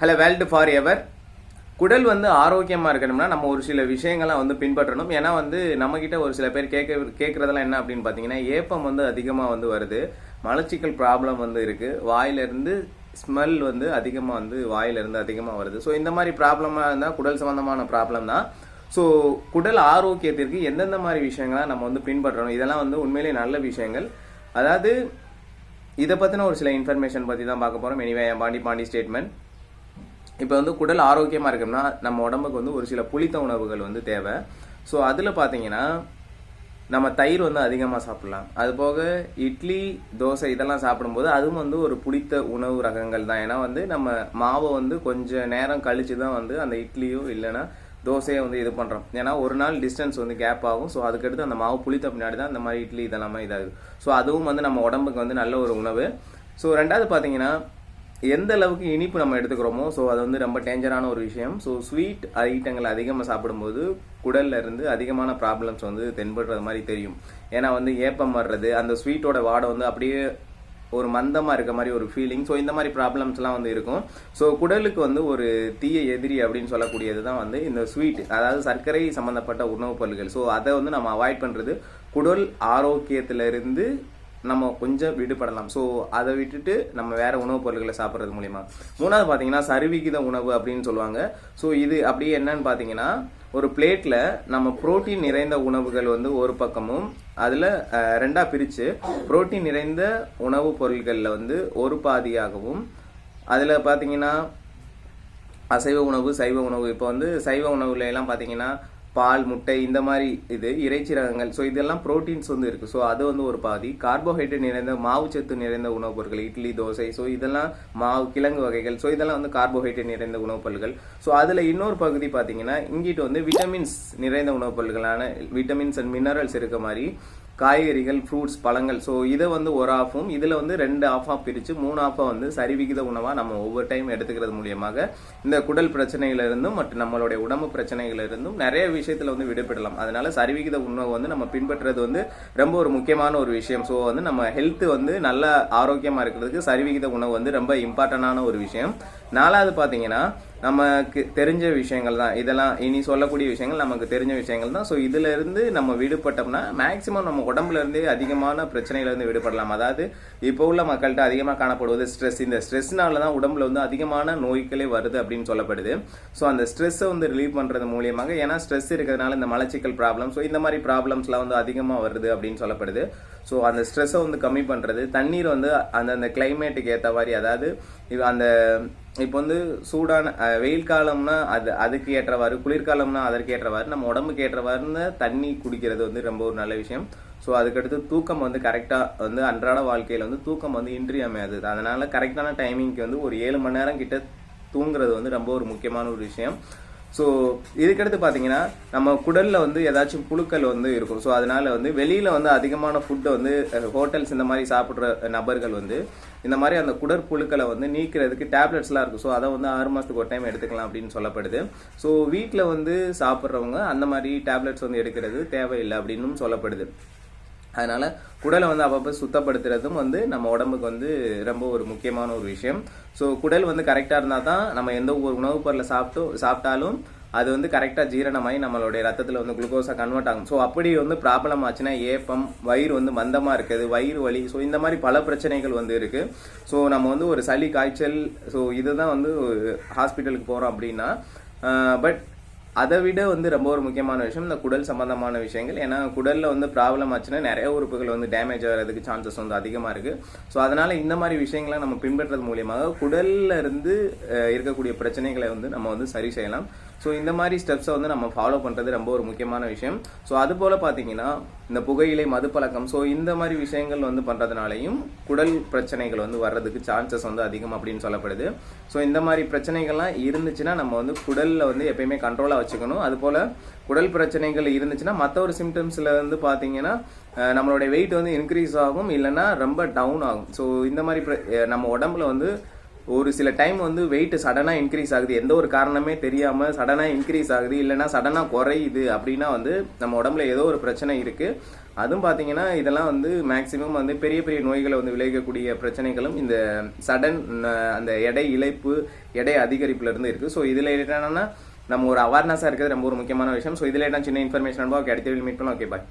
Hello world for ever குடல் வந்து ஆரோக்கியமாக இருக்கணும்னா நம்ம ஒரு சில விஷயங்கள்லாம் வந்து பின்பற்றணும். ஏன்னா வந்து நம்மக்கிட்ட ஒரு சில பேர் கேட்க கேட்குறதெல்லாம் என்ன அப்படின்னு பார்த்தீங்கன்னா ஏப்பம் வந்து அதிகமாக வந்து வருது. மலச்சிக்கல் ப்ராப்ளம் வந்து இருக்குது வாயிலிருந்து ஸ்மெல் வந்து அதிகமாக வந்து வாயிலிருந்து அதிகமாக வருது. ஸோ இந்த மாதிரி ப்ராப்ளமாக இருந்தால் குடல் சம்மந்தமான ப்ராப்ளம் தான். ஸோ குடல் ஆரோக்கியத்திற்கு எந்தெந்த மாதிரி விஷயங்களாக நம்ம வந்து பின்பற்றணும்? இதெல்லாம் வந்து உண்மையிலேயே நல்ல விஷயங்கள். அதாவது இதை பற்றின ஒரு சில இன்ஃபர்மேஷன் பற்றி தான் பார்க்க போகிறோம் எனிவே பாண்டி பாண்டி ஸ்டேட்மெண்ட் இப்போ வந்து குடல் ஆரோக்கியமாக இருக்கணும்னா நம்ம உடம்புக்கு வந்து ஒரு சில புளித்த உணவுகள் வந்து தேவை. ஸோ அதில் பார்த்தீங்கன்னா நம்ம தயிர் வந்து அதிகமாக சாப்பிட்லாம். அது போக இட்லி தோசை இதெல்லாம் சாப்பிடும்போது அதுவும் வந்து ஒரு புளித்த உணவு ரகங்கள் தான். ஏன்னா வந்து நம்ம மாவை வந்து கொஞ்சம் நேரம் கழித்து தான் வந்து அந்த இட்லியோ இல்லைன்னா தோசையை வந்து இது பண்ணுறோம் ஏன்னா ஒரு நாள் டிஸ்டன்ஸ் வந்து கேப் ஆகும். ஸோ அதுக்கடுத்து அந்த மாவு புளித்த பின்னாடி தான் அந்த மாதிரி இட்லி இதெல்லாமே இதாகுது. ஸோ அதுவும் வந்து நம்ம உடம்புக்கு வந்து நல்ல ஒரு உணவு. ஸோ ரெண்டாவது பார்த்தீங்கன்னா எந்த அளவுக்கு இனிப்பு நம்ம எடுத்துக்கிறோமோ ஸோ அது வந்து ரொம்ப டேஞ்சரான ஒரு விஷயம். ஸோ ஸ்வீட் ஐட்டங்கள் அதிகமாக சாப்பிடும்போது குடல்ல இருந்து அதிகமான ப்ராப்ளம்ஸ் வந்து தென்படுறது மாதிரி தெரியும். ஏன்னா வந்து ஏப்பம் வர்றது அந்த ஸ்வீட்டோட வாடை வந்து அப்படியே ஒரு மந்தமாக இருக்க மாதிரி ஒரு ஃபீலிங் ஸோ இந்த மாதிரி ப்ராப்ளம்ஸ்லாம் வந்து இருக்கும். ஸோ குடலுக்கு வந்து ஒரு தீய எதிரி அப்படின்னு சொல்லக்கூடியது தான் வந்து இந்த ஸ்வீட் அதாவது சர்க்கரை சம்மந்தப்பட்ட உணவுப் பொருட்கள் ஸோ அதை வந்து நம்ம அவாய்ட் பண்ணுறது குடல் ஆரோக்கியத்திலிருந்து நம்ம கொஞ்சம் விடுபடலாம். ஸோ அதை விட்டுட்டு நம்ம வேறு உணவுப் பொருட்களை சாப்பிட்றது மூலிமா மூணாவது பார்த்தீங்கன்னா சரிவிகித உணவு அப்படின்னு சொல்லுவாங்க. ஸோ இது அப்படியே என்னன்னு பார்த்தீங்கன்னா ஒரு பிளேட்டில் நம்ம புரோட்டீன் நிறைந்த உணவுகள் வந்து ஒரு பக்கமும் அதில் ரெண்டாக பிரித்து புரோட்டீன் நிறைந்த உணவுப் பொருட்களில் வந்து ஒரு பாதியாகவும் அதில் பார்த்தீங்கன்னா அசைவ உணவு சைவ உணவு. இப்போ வந்து சைவ உணவுல எல்லாம் பார்த்தீங்கன்னா பால் முட்டை இந்த மாதிரி இது இறைச்சி ரகங்கள் ஸோ இதெல்லாம் ப்ரோட்டீன்ஸ் வந்து இருக்குது ஸோ அது வந்து ஒரு பாதி. கார்போஹைட்ரேட் நிறைந்த மாவுச்சத்து நிறைந்த உணவுப் பொருட்கள் இட்லி தோசை ஸோ இதெல்லாம் மாவு கிழங்கு வகைகள். ஸோ இதெல்லாம் வந்து கார்போஹைட்ரேட் நிறைந்த உணவுப் பொருட்கள். ஸோ அதில் இன்னொரு பகுதி பார்த்தீங்கன்னா இங்கிட்டு வந்து விட்டமின்ஸ் நிறைந்த உணவுப் பொருட்களான விட்டமின்ஸ் அண்ட் மினரல்ஸ் இருக்க மாதிரி காய்கறிகள் ஃப்ரூட்ஸ் பழங்கள். ஸோ இதை வந்து ஒரு ஆஃபும் இதில் வந்து ரெண்டு ஆஃபாக பிரித்து மூணு ஆஃபாக வந்து சரிவிகித உணவாக நம்ம ஒவ்வொரு டைம் எடுத்துக்கிறது மூலியமாக இந்த குடல் பிரச்சனையிலிருந்தும் மற்றும் நம்மளுடைய உடம்பு பிரச்சனைகளிலிருந்தும் நிறைய விஷயத்தில் வந்து விடுபடலாம். அதனால சரிவிகித உணவு வந்து நம்ம பின்பற்றுறது வந்து ரொம்ப ஒரு முக்கியமான ஒரு விஷயம். ஸோ வந்து நம்ம ஹெல்த் வந்து நல்ல ஆரோக்கியமாக இருக்கிறதுக்கு சரிவிகித உணவு வந்து ரொம்ப இம்பார்ட்டண்டான ஒரு விஷயம். நாலாவது பார்த்தீங்கன்னா நமக்கு தெரிஞ்ச விஷயங்கள் தான். இதெல்லாம் இனி சொல்லக்கூடிய விஷயங்கள் நமக்கு தெரிஞ்ச விஷயங்கள் தான். ஸோ இதுல இருந்து நம்ம விடுபட்டோம்னா மேக்சிமம் நம்ம உடம்புலருந்தே அதிகமான பிரச்சனையில இருந்து விடுபடலாம். அதாவது இப்போ உள்ள மக்கள்கிட்ட அதிகமாக காணப்படுவது ஸ்ட்ரெஸ் இந்த ஸ்ட்ரெஸ்னால தான் உடம்புல வந்து அதிகமான நோய்களே வருது அப்படின்னு சொல்லப்படுது. ஸோ அந்த ஸ்ட்ரெஸ்ஸை வந்து ரிலீவ் பண்றது மூலியமாக ஏன்னா ஸ்ட்ரெஸ் இருக்கிறதுனால இந்த மலச்சிக்கல் ப்ராப்ளம் ஸோ இந்த மாதிரி ப்ராப்ளம்ஸ்லாம் வந்து அதிகமாக வருது அப்படின்னு சொல்லப்படுது. ஸோ அந்த ஸ்ட்ரெஸ்ஸை வந்து கம்மி பண்ணுறது தண்ணீர் வந்து அந்தந்த கிளைமேட்டுக்கு ஏற்ற மாதிரி அதாவது அந்த இப்போ வந்து சூடான வெயில் காலம்னா அது அதுக்கு ஏற்றவாறு குளிர்காலம்னா அதற்கு ஏற்றவாறு நம்ம உடம்புக்கு ஏற்றவாறுன்னு தண்ணி குடிக்கிறது வந்து ரொம்ப ஒரு நல்ல விஷயம். ஸோ அதுக்கடுத்து தூக்கம் வந்து கரெக்டாக வந்து அன்றாட வாழ்க்கையில் வந்து தூக்கம் வந்து இன்றியமையாது அதனால கரெக்டான டைமிங்க்கு வந்து ஒரு ஏழு மணி நேரம் கிட்ட தூங்குறது வந்து ரொம்ப ஒரு முக்கியமான ஒரு விஷயம். ஸோ இதுக்கடுத்து பார்த்தீங்கன்னா நம்ம குடலில் வந்து ஏதாச்சும் புழுக்கள் வந்து இருக்கும். ஸோ அதனால் வந்து வெளியில் வந்து அதிகமான ஃபுட்டை வந்து ஹோட்டல்ஸ் இந்த மாதிரி சாப்பிட்ற நபர்கள் வந்து இந்த மாதிரி அந்த குடற்புழுக்களை வந்து நீக்கிறதுக்கு டேப்லெட்ஸ்லாம் இருக்கும் ஸோ அதை வந்து ஆறு மாதத்துக்கு ஒரு டைம் எடுத்துக்கலாம் அப்படின்னு சொல்லப்படுது. ஸோ வீட்டில் வந்து சாப்பிட்றவங்க அந்த மாதிரி டேப்லெட்ஸ் வந்து எடுக்கிறது தேவையில்லை அப்படின்னும் சொல்லப்படுது. அதனால் குடலை வந்து அப்பப்போ சுத்தப்படுத்துறதும் வந்து நம்ம உடம்புக்கு வந்து ரொம்ப ஒரு முக்கியமான ஒரு விஷயம். ஸோ குடல் வந்து கரெக்டாக இருந்தால் தான் நம்ம எந்த ஒரு உணவுப் பொருளை சாப்பிட்டோ சாப்பிட்டாலும் அது வந்து கரெக்டாக ஜீரணமாகி நம்மளுடைய ரத்தத்தில் வந்து குளுக்கோஸாக கன்வெர்ட் ஆகும். ஸோ அப்படி வந்து ப்ராப்ளம் ஆச்சுன்னா ஏப்பம் வயிறு வந்து மந்தமாக இருக்குது வயிறு வலி. ஸோ இந்த மாதிரி பல பிரச்சனைகள் வந்து இருக்குது ஸோ நம்ம வந்து ஒரு சளி காய்ச்சல் ஸோ இதுதான் வந்து ஹாஸ்பிட்டலுக்கு போகிறோம் அப்படின்னா பட் அதை விட வந்து ரொம்ப ஒரு முக்கியமான விஷயம் இந்த குடல் சம்பந்தமான விஷயங்கள். ஏன்னா குடல்ல வந்து ப்ராப்ளம் ஆச்சுன்னா நிறைய உறுப்புகள் வந்து டேமேஜ் ஆகிறதுக்கு சான்சஸ் வந்து அதிகமாக இருக்கு. ஸோ அதனால இந்த மாதிரி விஷயங்களை நம்ம பின்பற்றது மூலியமாக குடல்ல இருந்து இருக்கக்கூடிய பிரச்சனைகளை வந்து நம்ம வந்து சரி செய்யலாம். ஸோ இந்த மாதிரி ஸ்டெப்ஸை வந்து நம்ம ஃபாலோ பண்ணுறது ரொம்ப ஒரு முக்கியமான விஷயம். ஸோ அது போல் பார்த்தீங்கன்னா இந்த புகையிலை மதுப்பழக்கம் ஸோ இந்த மாதிரி விஷயங்கள் வந்து பண்ணுறதுனாலையும் குடல் பிரச்சனைகள் வந்து வர்றதுக்கு சான்சஸ் வந்து அதிகம் அப்படின்னு சொல்லப்படுது. ஸோ இந்த மாதிரி பிரச்சனைகள்லாம் இருந்துச்சுன்னா நம்ம வந்து குடலில் வந்து எப்பயுமே கண்ட்ரோலாக வச்சுக்கணும். அதுபோல் குடல் பிரச்சனைகள் இருந்துச்சுன்னா மற்ற ஒரு சிம்டம்ஸில் வந்து பார்த்தீங்கன்னா நம்மளுடைய வெயிட் வந்து இன்க்ரீஸ் ஆகும் இல்லைன்னா ரொம்ப டவுன் ஆகும். ஸோ இந்த மாதிரி நம்ம உடம்புல வந்து ஒரு சில டைம் வந்து வெயிட் சடனாக இன்க்ரீஸ் ஆகுது. எந்த ஒரு காரணமே தெரியாமல் சடனாக இன்க்ரீஸ் ஆகுது. இல்லைனா சடனாக குறையுது அப்படின்னா வந்து நம்ம உடம்புல ஏதோ ஒரு பிரச்சனை இருக்குது அதுவும் பார்த்தீங்கன்னா இதெல்லாம் வந்து மேக்சிமம் வந்து பெரிய பெரிய நோய்களை வந்து விளைவிக்கக்கூடிய பிரச்சனைகளும் இந்த சடன் அந்த எடை இழைப்பு எடை அதிகரிப்புலேருந்து இருக்குது ஸோ இதில் என்னென்னா நம்ம ஒரு அவேர்னஸாக இருக்கிறது ரொம்ப ஒரு முக்கியமான விஷயம். ஸோ இதில் என்ன சின்ன இன்ஃபர்மேஷன் ஓகே அடுத்த மீட் பண்ணலாம். Okay bye